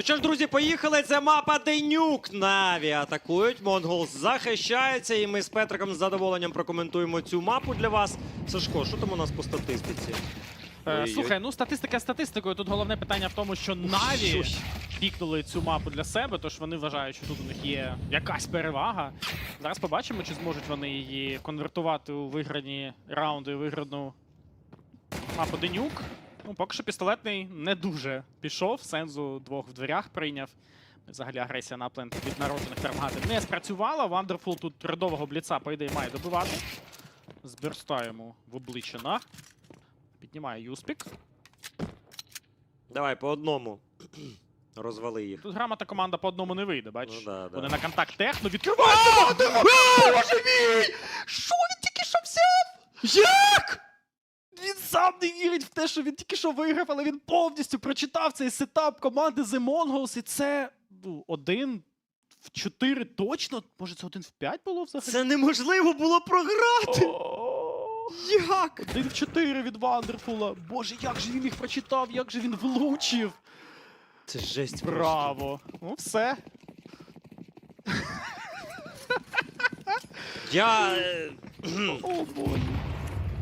Ну що ж, друзі, поїхали. Це мапа Денюк. Наві атакують. Монгол захищається, і ми з Петриком з задоволенням прокоментуємо цю мапу для вас. Сашко, що там у нас по статистиці? Е, Слухай, ну статистика статистикою. Тут головне питання в тому, що Наві пікнули цю мапу для себе, тож вони вважають, що тут у них є якась перевага. Зараз побачимо, чи зможуть вони її конвертувати у виграні раунди, виграну мапу Денюк. Ну, поки що пістолетний не дуже пішов. Сензу двох в дверях прийняв. Взагалі агресія на плент від народжених перемагати не спрацювала. Вандерфул тут рядового бліца, по ідеї, має добивати. Зберста йому в обличчя на. Піднімає Юспік. Давай по одному. Розвали їх. Тут грамота команда по одному не вийде, бачиш? Ну да, да. Вони на контакт техно відкривають! Боже мій! Що він тільки що взяв? Як? Сам не вірить в те, що він тільки що виграв, але він повністю прочитав цей сетап команди The Mongols, і це ну, один в чотири точно. Може, це один в п'ять було взагалі? Це неможливо було програти. Як? Один в чотири від Вандерфула. Боже, як же він їх прочитав, як же він влучив. Це жесть. Браво! Ну все. Я. е, О, боже.